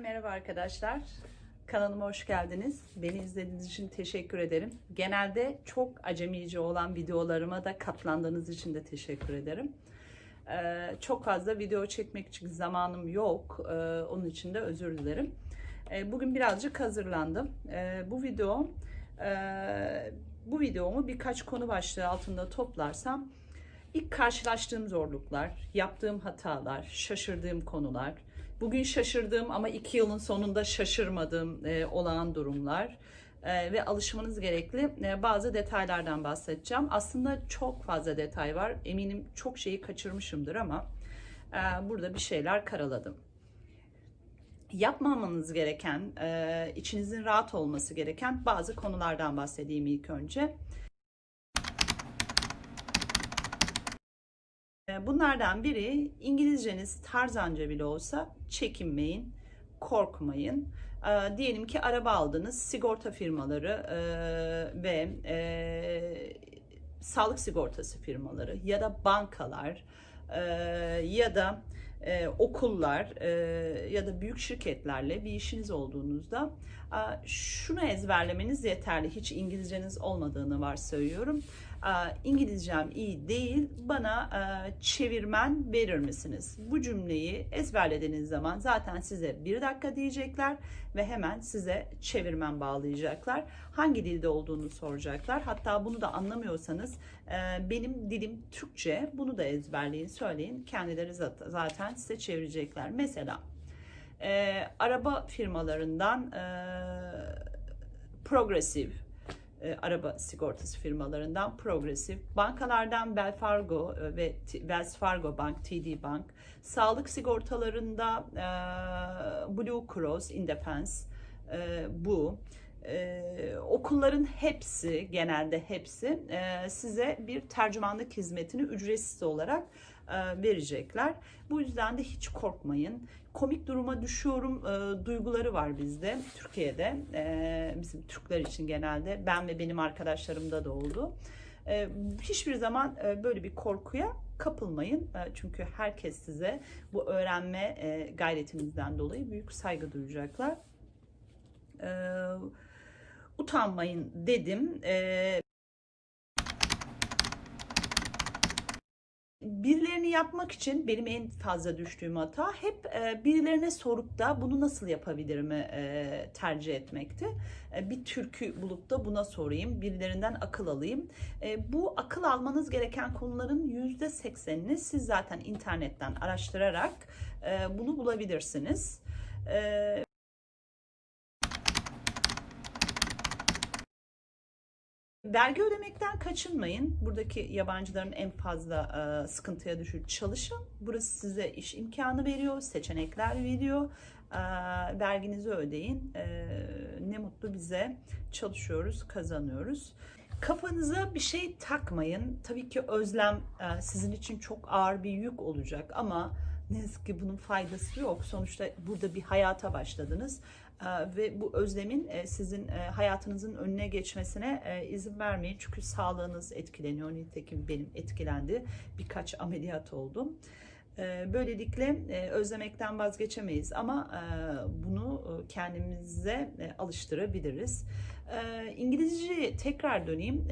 merhaba arkadaşlar. Kanalıma hoş geldiniz. Beni izlediğiniz için teşekkür ederim. Genelde çok acemice olan videolarıma da katlandığınız için de teşekkür ederim. Ee, çok fazla video çekmek için zamanım yok. Ee, onun için de özür dilerim. Ee, bugün birazcık hazırlandım. Ee, bu video e, bu videomu birkaç konu başlığı altında toplarsam ilk karşılaştığım zorluklar, yaptığım hatalar, şaşırdığım konular, bugün şaşırdığım ama iki yılın sonunda şaşırmadığım e, olağan durumlar e, ve alışmanız gerekli e, bazı detaylardan bahsedeceğim. Aslında çok fazla detay var. Eminim çok şeyi kaçırmışımdır ama e, burada bir şeyler karaladım. Yapmamanız gereken, e, içinizin rahat olması gereken bazı konulardan bahsedeyim ilk önce. Bunlardan biri İngilizceniz tarzanca bile olsa çekinmeyin, korkmayın. E, diyelim ki araba aldınız, sigorta firmaları e, ve e, sağlık sigortası firmaları ya da bankalar e, ya da e, okullar e, ya da büyük şirketlerle bir işiniz olduğunuzda e, şunu ezberlemeniz yeterli. Hiç İngilizceniz olmadığını varsayıyorum. E, İngilizcem iyi değil, bana e, çevirmen verir misiniz? Bu cümleyi ezberlediğiniz zaman zaten size bir dakika diyecekler ve hemen size çevirmen bağlayacaklar. Hangi dilde olduğunu soracaklar. Hatta bunu da anlamıyorsanız e, benim dilim Türkçe, bunu da ezberleyin, söyleyin. Kendileri zat- zaten size çevirecekler. Mesela e, araba firmalarından Progressive e, araba sigortası firmalarından Progressive, bankalardan Belfargo e, ve Wells Fargo Bank, TD Bank, sağlık sigortalarında e, Blue Cross, Independence, e, bu. E, okulların hepsi, genelde hepsi e, size bir tercümanlık hizmetini ücretsiz olarak verecekler. Bu yüzden de hiç korkmayın. Komik duruma düşüyorum e, duyguları var bizde, Türkiye'de. E, bizim Türkler için genelde. Ben ve benim arkadaşlarımda da oldu. E, hiçbir zaman e, böyle bir korkuya kapılmayın. E, çünkü herkes size bu öğrenme e, gayretinizden dolayı büyük saygı duyacaklar. E, utanmayın dedim. E, birilerini yapmak için benim en fazla düştüğüm hata hep e, birilerine sorup da bunu nasıl yapabilirimi e, tercih etmekti. E, bir türkü bulup da buna sorayım, birilerinden akıl alayım. E, bu akıl almanız gereken konuların yüzde seksenini siz zaten internetten araştırarak e, bunu bulabilirsiniz. E, Vergi ödemekten kaçınmayın. Buradaki yabancıların en fazla e, sıkıntıya düşür. Çalışın. Burası size iş imkanı veriyor, seçenekler veriyor. E, verginizi ödeyin. E, ne mutlu bize. Çalışıyoruz, kazanıyoruz. Kafanıza bir şey takmayın. Tabii ki özlem e, sizin için çok ağır bir yük olacak ama ne yazık ki bunun faydası yok. Sonuçta burada bir hayata başladınız ve bu özlemin e, sizin e, hayatınızın önüne geçmesine e, izin vermeyin. Çünkü sağlığınız etkileniyor. Nitekim benim etkilendi. Birkaç ameliyat oldum. Ee, Böylelikle özlemekten vazgeçemeyiz ama bunu kendimize alıştırabiliriz. Ee, İngilizce tekrar döneyim.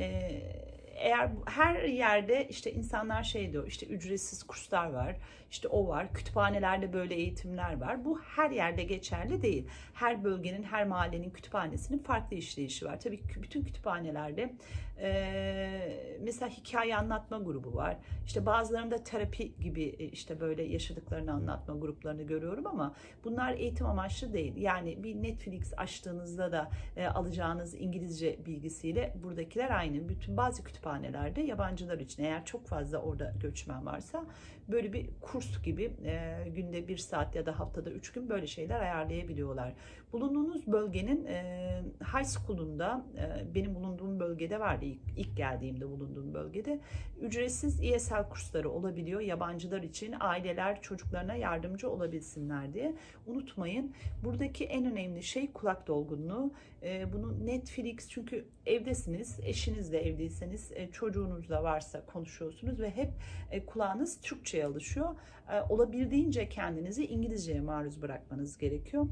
Eğer her yerde işte insanlar şey diyor işte ücretsiz kurslar var işte o var kütüphanelerde böyle eğitimler var. Bu her yerde geçerli değil. Her bölgenin her mahallenin kütüphanesinin farklı işleyişi var. Tabii bütün kütüphanelerde e, mesela hikaye anlatma grubu var. İşte bazılarında terapi gibi e, işte böyle yaşadıklarını anlatma gruplarını görüyorum ama bunlar eğitim amaçlı değil. Yani bir Netflix açtığınızda da e, alacağınız İngilizce bilgisiyle buradakiler aynı. Bütün bazı kütüphanelerde yabancılar için eğer çok fazla orada göçmen varsa böyle bir kurs gibi e, günde bir saat ya da haftada üç gün böyle şeyler ayarlayabiliyorlar. Bulunduğunuz bölgenin e, high school'unda e, benim bulunduğum bölgede vardı ilk, ilk geldiğimde bulunduğum bölgede. Ücretsiz ESL kursları olabiliyor yabancılar için aileler çocuklarına yardımcı olabilsinler diye. Unutmayın buradaki en önemli şey kulak dolgunluğu. E, bunu Netflix çünkü evdesiniz, eşinizle evliyseniz, e, çocuğunuz da varsa konuşuyorsunuz ve hep e, kulağınız Türkçe'ye alışıyor. E, olabildiğince kendinizi İngilizceye maruz bırakmanız gerekiyor.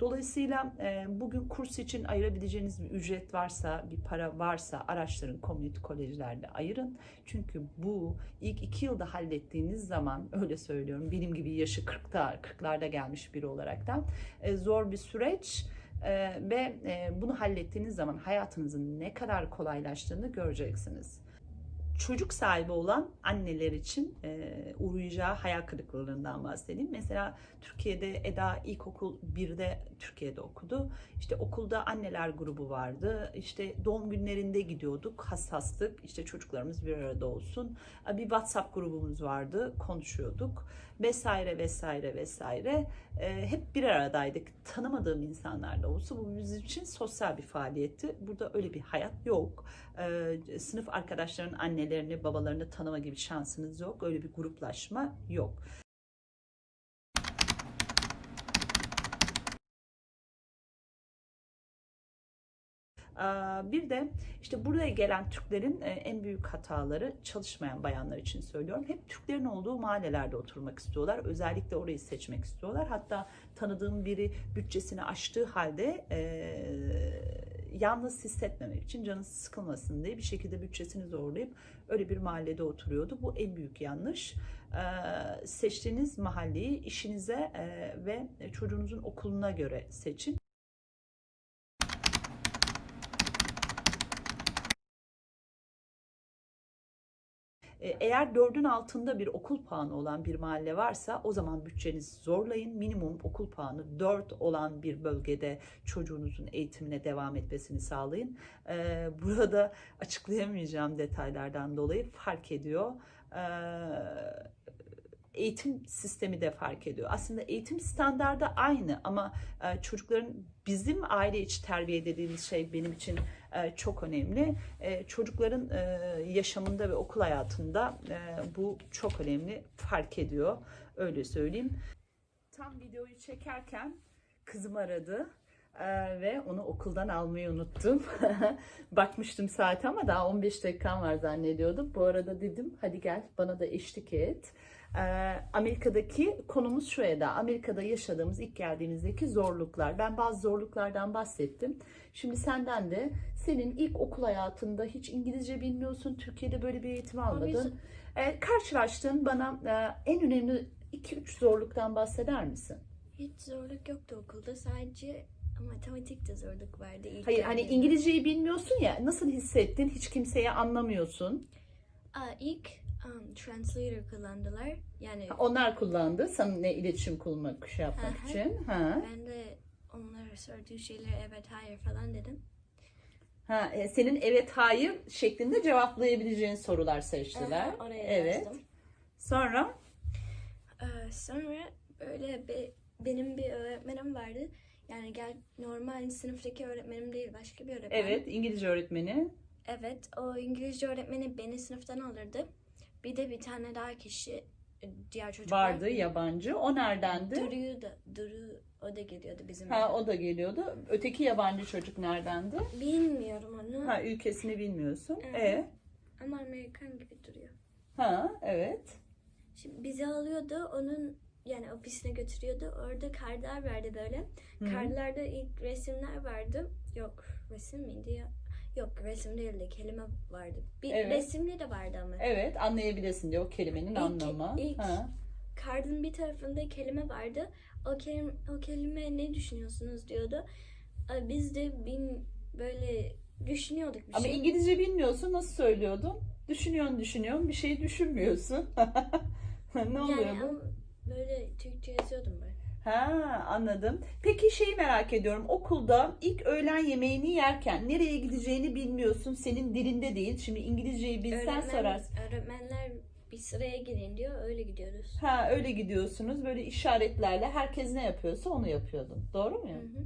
Dolayısıyla e, bugün kurs için ayırabileceğiniz bir ücret varsa, bir para varsa araştırın, community kolejlerde ayırın. Çünkü bu ilk iki yılda hallettiğiniz zaman, öyle söylüyorum, benim gibi yaşı 40'ta, 40'larda gelmiş biri olaraktan e, zor bir süreç. E, ve e, bunu hallettiğiniz zaman hayatınızın ne kadar kolaylaştığını göreceksiniz çocuk sahibi olan anneler için e, uğrayacağı hayal kırıklıklarından bahsedeyim. Mesela Türkiye'de Eda ilkokul 1'de Türkiye'de okudu. İşte okulda anneler grubu vardı. İşte doğum günlerinde gidiyorduk. Hassastık. İşte çocuklarımız bir arada olsun. Bir WhatsApp grubumuz vardı. Konuşuyorduk. Vesaire vesaire vesaire. E, hep bir aradaydık. Tanımadığım insanlar da olsa bu bizim için sosyal bir faaliyetti. Burada öyle bir hayat yok. E, sınıf arkadaşların annelerini, babalarını tanıma gibi şansınız yok. Öyle bir gruplaşma yok. Bir de işte buraya gelen Türklerin en büyük hataları çalışmayan bayanlar için söylüyorum. Hep Türklerin olduğu mahallelerde oturmak istiyorlar. Özellikle orayı seçmek istiyorlar. Hatta tanıdığım biri bütçesini aştığı halde yalnız hissetmemek için canı sıkılmasın diye bir şekilde bütçesini zorlayıp öyle bir mahallede oturuyordu. Bu en büyük yanlış. Seçtiğiniz mahalleyi işinize ve çocuğunuzun okuluna göre seçin. Eğer dördün altında bir okul puanı olan bir mahalle varsa o zaman bütçenizi zorlayın. Minimum okul puanı 4 olan bir bölgede çocuğunuzun eğitimine devam etmesini sağlayın. E, burada açıklayamayacağım detaylardan dolayı fark ediyor e, eğitim sistemi de fark ediyor. Aslında eğitim standardı aynı ama çocukların bizim aile içi terbiye dediğimiz şey benim için e, çok önemli. E, çocukların e, yaşamında ve okul hayatında bu çok önemli fark ediyor. Öyle söyleyeyim. Tam videoyu çekerken kızım aradı ve onu okuldan almayı unuttum. Bakmıştım saate ama daha 15 dakikam var zannediyordum. Bu arada dedim hadi gel bana da eşlik et. Amerika'daki konumuz şu Eda. Amerika'da yaşadığımız ilk geldiğimizdeki zorluklar. Ben bazı zorluklardan bahsettim. Şimdi senden de senin ilk okul hayatında hiç İngilizce bilmiyorsun. Türkiye'de böyle bir eğitim almadın. Ee, karşılaştığın bana e, en önemli 2-3 zorluktan bahseder misin? Hiç zorluk yoktu okulda. Sadece matematikte zorluk vardı. İlk Hayır hani. İngilizceyi bilmiyorsun ya nasıl hissettin? Hiç kimseye anlamıyorsun. Aa, ilk um, translator kullandılar. Yani Onlar kullandı seninle iletişim kurmak, şey yapmak hı. için. Ha. ben de onlara sorduğu şeyleri evet hayır falan dedim. Ha, e, senin evet hayır şeklinde cevaplayabileceğin sorular seçtiler. Aha, oraya evet. yazdım. Sonra Ee, sonra böyle be- benim bir öğretmenim vardı. Yani gel normal sınıftaki öğretmenim değil başka bir öğretmen. evet İngilizce öğretmeni. Evet o İngilizce öğretmeni beni sınıftan alırdı. Bir de bir tane daha kişi diğer çocuklar. vardı yabancı. O neredendi? Duru da Duru o da geliyordu bizim. Ha o da geliyordu. Öteki yabancı çocuk neredendi? Bilmiyorum onu. Ha ülkesini bilmiyorsun. Evet. E Ama Amerikan gibi duruyor. ha evet. Şimdi bizi alıyordu onun yani ofisine götürüyordu. Orada kartlar vardı böyle. Hı. Kartlarda ilk resimler vardı. Yok resim miydi ya? Yok resim değildi kelime vardı. Bir Evet. resimli de vardı ama. Evet anlayabilesin diye o kelimenin anlamı. ilk- Ha. Kartın bir tarafında kelime vardı. O kelime, o kelime ne düşünüyorsunuz diyordu. Biz de bin böyle düşünüyorduk bir Ama şey. İngilizce bilmiyorsun nasıl söylüyordun? Düşünüyorsun düşünüyorsun bir şey düşünmüyorsun. ne oluyor yani bu? ama böyle Türkçe yazıyordum ben. Ha anladım. Peki şeyi merak ediyorum. Okulda ilk öğlen yemeğini yerken nereye gideceğini bilmiyorsun. Senin dilinde değil. Şimdi İngilizceyi bilsen Öğretmen- sorarsın. Öğretmenler bir sıraya girin diyor öyle gidiyoruz. Ha öyle gidiyorsunuz böyle işaretlerle herkes ne yapıyorsa onu yapıyordun. Doğru mu? Hı hı.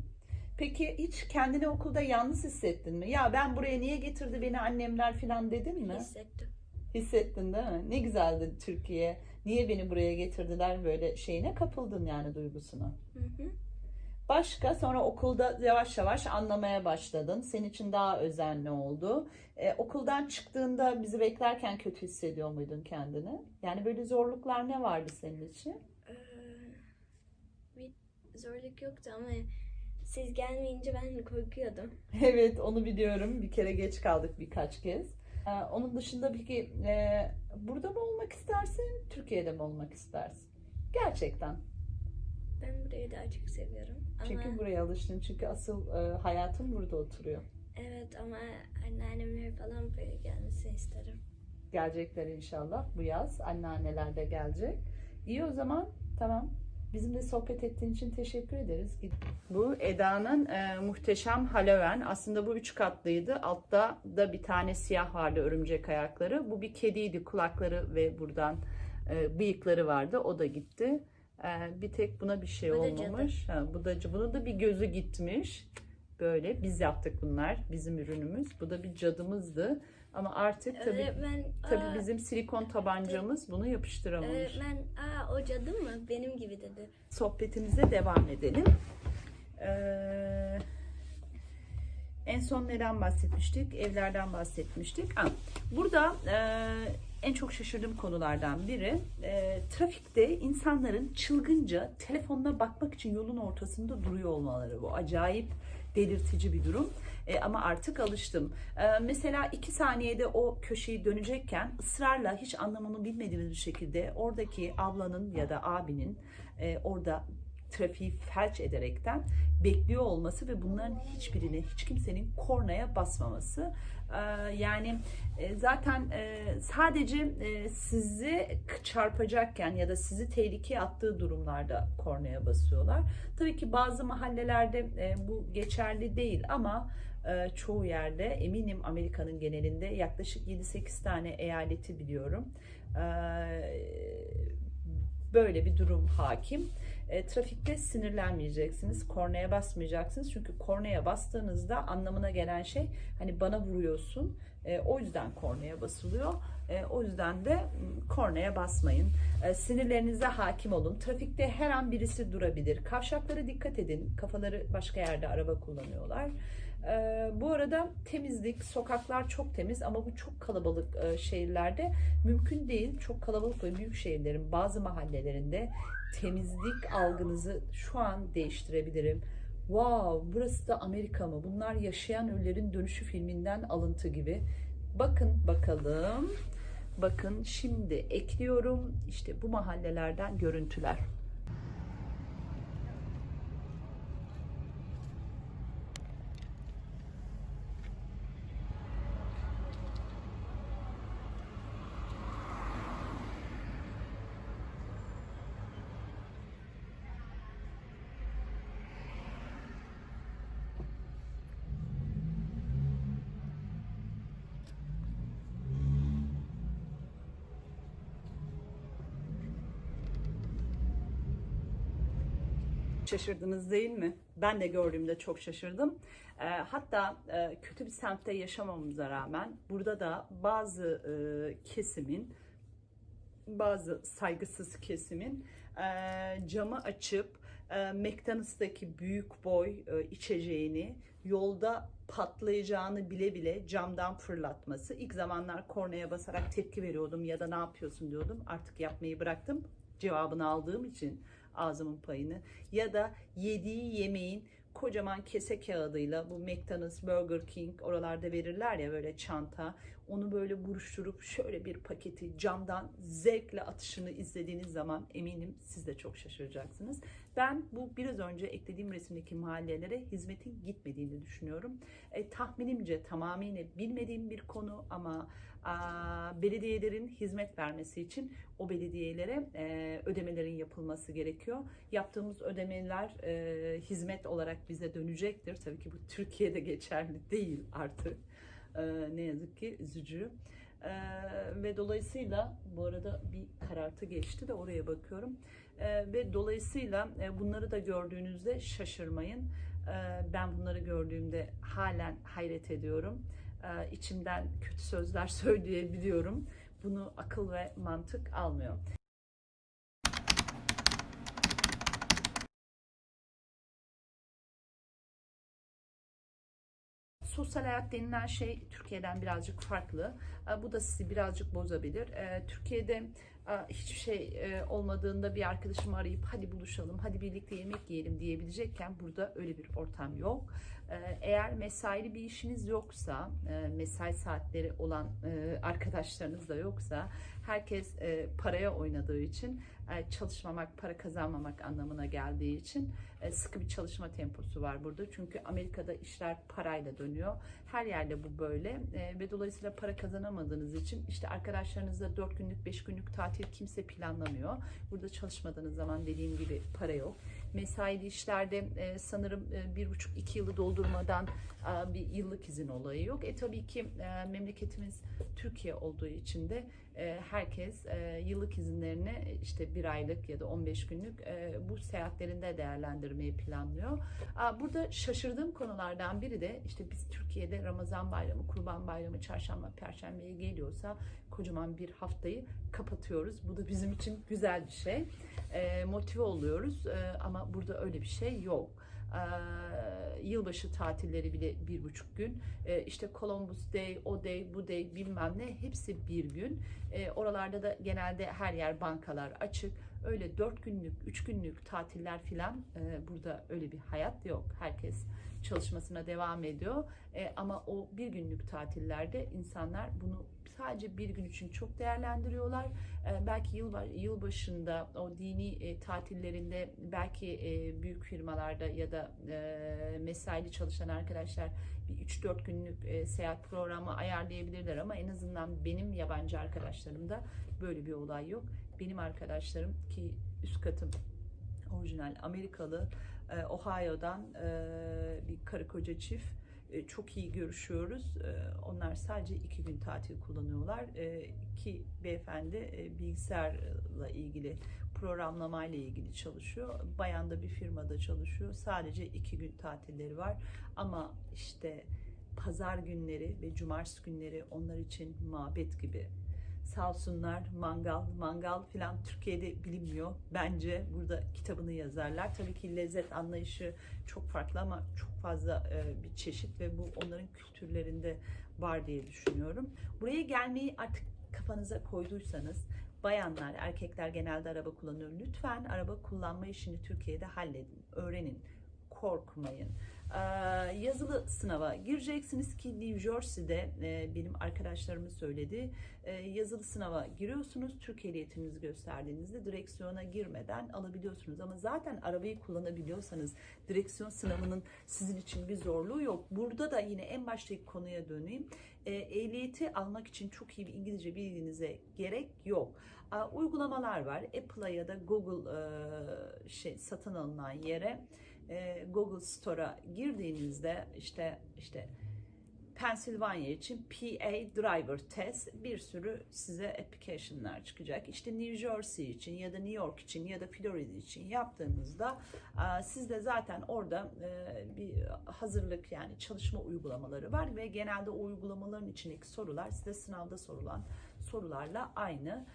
Peki hiç kendini okulda yalnız hissettin mi? Ya ben buraya niye getirdi beni annemler falan dedin mi? Hissettim. Hissettin değil mi? Ne güzeldi Türkiye. Niye beni buraya getirdiler böyle şeyine kapıldın yani duygusuna. Hı hı. Başka sonra okulda yavaş yavaş anlamaya başladın. Senin için daha özenli oldu. Ee, okuldan çıktığında bizi beklerken kötü hissediyor muydun kendini? Yani böyle zorluklar ne vardı senin için? Ee, bir zorluk yoktu ama siz gelmeyince ben korkuyordum. Evet onu biliyorum. Bir kere geç kaldık birkaç kez. Ee, onun dışında peki e, burada mı olmak istersin, Türkiye'de mi olmak istersin? Gerçekten. Ben burayı daha çok seviyorum. Ama Çünkü buraya alıştın. Çünkü asıl e, hayatın burada oturuyor. evet ama anneannemler falan buraya gelmesini isterim. Gelecekler inşallah bu yaz. Anneanneler de gelecek. İyi o zaman. Tamam. Bizimle sohbet ettiğin için teşekkür ederiz. Bu Eda'nın e, muhteşem haloven. Aslında bu üç katlıydı. Altta da bir tane siyah vardı örümcek ayakları. Bu bir kediydi. Kulakları ve buradan e, bıyıkları vardı. O da gitti. E, bir tek buna bir şey Bu da olmamış. Ha, bu da bunun da bir gözü gitmiş. Böyle biz yaptık bunlar. Bizim ürünümüz. Bu da bir cadımızdı. Ama artık tabii Öğretmen, Tabii aa, bizim silikon tabancamız bunu yapıştıramamış. öğretmen, aa o cadı mı? Benim gibi dedi. Sohbetimize devam edelim. Ee, en son neden bahsetmiştik? Evlerden bahsetmiştik. Ha, burada e, en çok şaşırdığım konulardan biri e, trafikte insanların çılgınca telefonuna bakmak için yolun ortasında duruyor olmaları. Bu acayip delirtici bir durum. E, ama artık alıştım. E, mesela iki saniyede o köşeyi dönecekken ısrarla hiç anlamını bilmediğimiz bir şekilde oradaki ablanın ya da abinin e, orada trafiği felç ederekten bekliyor olması ve bunların hiçbirine hiç kimsenin kornaya basmaması. E, yani e, zaten e, sadece e, sizi çarpacakken ya da sizi tehlikeye attığı durumlarda kornaya basıyorlar. Tabii ki bazı mahallelerde bu geçerli değil ama çoğu yerde eminim Amerika'nın genelinde yaklaşık 7-8 tane eyaleti biliyorum. E, böyle bir durum hakim. E, trafikte sinirlenmeyeceksiniz, kornaya basmayacaksınız. Çünkü kornaya bastığınızda anlamına gelen şey hani bana vuruyorsun. E, o yüzden kornaya basılıyor. E, o yüzden de kornaya basmayın. E, sinirlerinize hakim olun. Trafikte her an birisi durabilir. Kavşaklara dikkat edin. Kafaları başka yerde araba kullanıyorlar. E, bu arada temizlik, sokaklar çok temiz ama bu çok kalabalık e, şehirlerde mümkün değil. Çok kalabalık ve büyük şehirlerin bazı mahallelerinde temizlik algınızı şu an değiştirebilirim. Wow, burası da Amerika mı? Bunlar Yaşayan Ölülerin Dönüşü filminden alıntı gibi. Bakın bakalım. Bakın şimdi ekliyorum. İşte bu mahallelerden görüntüler. Şaşırdınız değil mi? Ben de gördüğümde çok şaşırdım. Ee, hatta e, kötü bir semtte yaşamamıza rağmen burada da bazı e, kesimin, bazı saygısız kesimin e, camı açıp e, McDonald's'taki büyük boy içeceğini yolda patlayacağını bile bile camdan fırlatması. İlk zamanlar kornaya basarak tepki veriyordum ya da ne yapıyorsun diyordum. Artık yapmayı bıraktım. Cevabını aldığım için ağzımın payını ya da yediği yemeğin kocaman kese kağıdıyla bu McDonald's, Burger King oralarda verirler ya böyle çanta onu böyle buruşturup şöyle bir paketi camdan zevkle atışını izlediğiniz zaman eminim siz de çok şaşıracaksınız. Ben bu biraz önce eklediğim resimdeki mahallelere hizmetin gitmediğini düşünüyorum. E, tahminimce tamamıyla bilmediğim bir konu ama belediyelerin hizmet vermesi için o belediyelere e, ödemelerin yapılması gerekiyor. Yaptığımız ödemeler e, hizmet olarak bize dönecektir. Tabii ki bu Türkiye'de geçerli değil artık. E, ne yazık ki üzücü. Ee, ve dolayısıyla bu arada bir karartı geçti de oraya bakıyorum. Ee, ve dolayısıyla e, bunları da gördüğünüzde şaşırmayın. Ee, ben bunları gördüğümde halen hayret ediyorum. Ee, içimden kötü sözler söyleyebiliyorum. Bunu akıl ve mantık almıyor. Sosyal hayat denilen şey Türkiye'den birazcık farklı. E, Bu da sizi birazcık bozabilir. E, Türkiye'de e, hiçbir şey e, olmadığında bir arkadaşımı arayıp hadi buluşalım, hadi birlikte yemek yiyelim diyebilecekken burada öyle bir ortam yok. E, Eğer mesaili bir işiniz yoksa, e, mesai saatleri olan e, arkadaşlarınız da yoksa, herkes e, paraya oynadığı için çalışmamak, para kazanmamak anlamına geldiği için sıkı bir çalışma temposu var burada. Çünkü Amerika'da işler parayla dönüyor. Her yerde bu böyle ve dolayısıyla para kazanamadığınız için işte arkadaşlarınızla 4 günlük 5 günlük tatil kimse planlamıyor. Burada çalışmadığınız zaman dediğim gibi para yok. Mesaili işlerde e, sanırım e, bir buçuk iki yılı doldurmadan bir yıllık izin olayı yok. E tabii ki e, memleketimiz Türkiye olduğu için de e, herkes e, yıllık izinlerini işte bir aylık ya da 15 günlük bu seyahatlerinde değerlendirmeyi planlıyor. Burada şaşırdığım konulardan biri de işte biz Türkiye'de Ramazan bayramı, Kurban bayramı, çarşamba, perşembeye geliyorsa kocaman bir haftayı kapatıyoruz. Bu da bizim için güzel bir şey. Motive oluyoruz ama burada öyle bir şey yok. Yılbaşı tatilleri bile bir buçuk gün. İşte Columbus Day, o day, bu day bilmem ne hepsi bir gün. Oralarda da genelde her yer bankalar açık. Öyle dört günlük, üç günlük tatiller filan burada öyle bir hayat yok. Herkes çalışmasına devam ediyor. Ama o bir günlük tatillerde insanlar bunu sadece bir gün için çok değerlendiriyorlar. E, belki yıl yılbaşında o dini e, tatillerinde belki e, büyük firmalarda ya da e, mesaili çalışan arkadaşlar bir 3-4 günlük seyahat programı ayarlayabilirler ama en azından benim yabancı arkadaşlarımda böyle bir olay yok. Benim arkadaşlarım ki üst katım orijinal Amerikalı Ohio'dan bir karı koca çift çok iyi görüşüyoruz. E, Onlar sadece iki gün tatil kullanıyorlar. E, Ki beyefendi e, bilgisayarla ilgili programlamayla ilgili çalışıyor. Bayan da bir firmada çalışıyor. Sadece iki gün tatilleri var. Ama işte pazar günleri ve cumartesi günleri onlar için mabet gibi. Sağ olsunlar mangal, mangal filan Türkiye'de bilinmiyor. Bence burada kitabını yazarlar. Tabii ki lezzet anlayışı çok farklı ama çok fazla e, bir çeşit ve bu onların kültürlerinde var diye düşünüyorum. Buraya gelmeyi artık kafanıza koyduysanız bayanlar, erkekler genelde araba kullanıyor. Lütfen araba kullanma işini Türkiye'de halledin, öğrenin, korkmayın. Ee, yazılı sınava gireceksiniz ki New Jersey'de e, benim arkadaşlarımı söyledi. E, yazılı sınava giriyorsunuz. Türk ehliyetinizi gösterdiğinizde direksiyona girmeden alabiliyorsunuz. Ama zaten arabayı kullanabiliyorsanız direksiyon sınavının sizin için bir zorluğu yok. Burada da yine en baştaki konuya döneyim. E, ehliyeti almak için çok iyi bir İngilizce bilginize gerek yok. Uygulamalar var. Apple'a ya da Google e, şey satın alınan yere e, Google Store'a girdiğinizde işte işte Pennsylvania için PA Driver Test bir sürü size application'lar çıkacak. İşte New Jersey için ya da New York için ya da Florida için yaptığınızda e, sizde zaten orada e, bir hazırlık yani çalışma uygulamaları var ve genelde o uygulamaların içindeki sorular size sınavda sorulan sorularla aynı.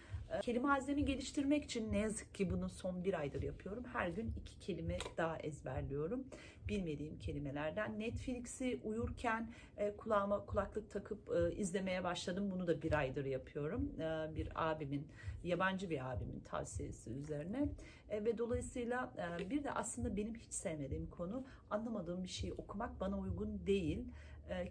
Kelime haznemi geliştirmek için ne yazık ki bunu son bir aydır yapıyorum. Her gün iki kelime daha ezberliyorum. Bilmediğim kelimelerden. Netflix'i uyurken e, kulağıma kulaklık takıp e, izlemeye başladım. Bunu da bir aydır yapıyorum. E, bir abimin, yabancı bir abimin tavsiyesi üzerine. Ve dolayısıyla bir de aslında benim hiç sevmediğim konu anlamadığım bir şeyi okumak bana uygun değil.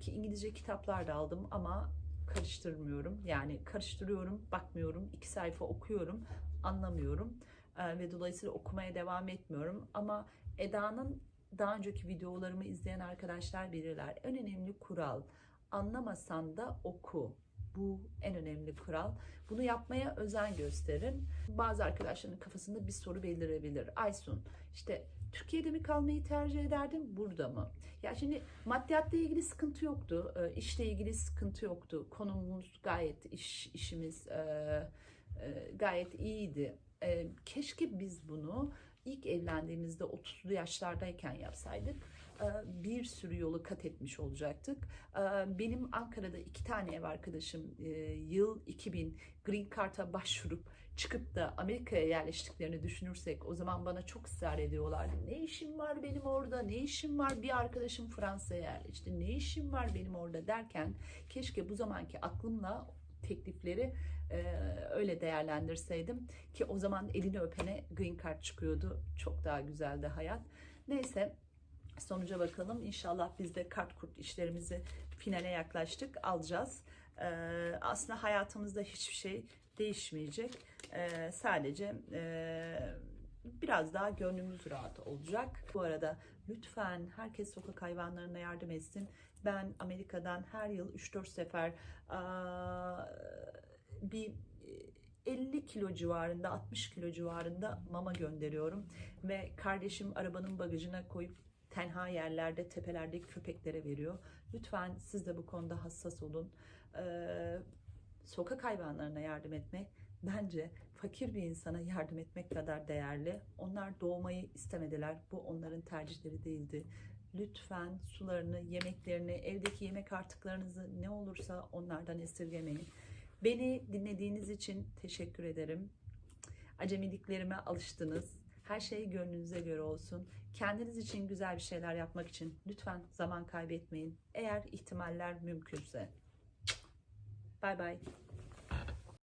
Ki İngilizce kitaplar da aldım ama karıştırmıyorum. Yani karıştırıyorum, bakmıyorum, iki sayfa okuyorum, anlamıyorum Ee, ve dolayısıyla okumaya devam etmiyorum. Ama Eda'nın daha önceki videolarımı izleyen arkadaşlar bilirler. En önemli kural anlamasan da oku. Bu en önemli kural. Bunu yapmaya özen gösterin. Bazı arkadaşların kafasında bir soru belirebilir. Aysun işte Türkiye'de mi kalmayı tercih ederdim, burada mı? Ya şimdi maddiyatla ilgili sıkıntı yoktu, e, işle ilgili sıkıntı yoktu. Konumumuz gayet iş işimiz e, e, gayet iyiydi. Keşke biz bunu ilk evlendiğimizde 30'lu yaşlardayken yapsaydık. E, bir sürü yolu kat etmiş olacaktık. E, benim Ankara'da iki tane ev arkadaşım e, yıl 2000 Green Card'a başvurup çıkıp da Amerika'ya yerleştiklerini düşünürsek o zaman bana çok ısrar ediyorlardı. Ne işim var benim orada? Ne işim var? Bir arkadaşım Fransa'ya yerleşti. Ne işim var benim orada derken keşke bu zamanki aklımla teklifleri e, öyle değerlendirseydim ki o zaman elini öpene green card çıkıyordu. Çok daha güzeldi hayat. Neyse sonuca bakalım. İnşallah biz de kart kurt işlerimizi finale yaklaştık. Alacağız. E, aslında hayatımızda hiçbir şey değişmeyecek. E, sadece e, biraz daha gönlümüz rahat olacak. Bu arada lütfen herkes sokak hayvanlarına yardım etsin. Ben Amerika'dan her yıl 3-4 sefer bir 50 kilo civarında 60 kilo civarında mama gönderiyorum ve kardeşim arabanın bagajına koyup tenha yerlerde tepelerdeki köpeklere veriyor. Lütfen siz de bu konuda hassas olun. Ee, sokak hayvanlarına yardım etmek bence fakir bir insana yardım etmek kadar değerli. Onlar doğmayı istemediler. Bu onların tercihleri değildi. Lütfen sularını, yemeklerini, evdeki yemek artıklarınızı ne olursa onlardan esirgemeyin. Beni dinlediğiniz için teşekkür ederim. Acemiliklerime alıştınız. Her şey gönlünüze göre olsun. Kendiniz için güzel bir şeyler yapmak için lütfen zaman kaybetmeyin. Eğer ihtimaller mümkünse. Bay bay.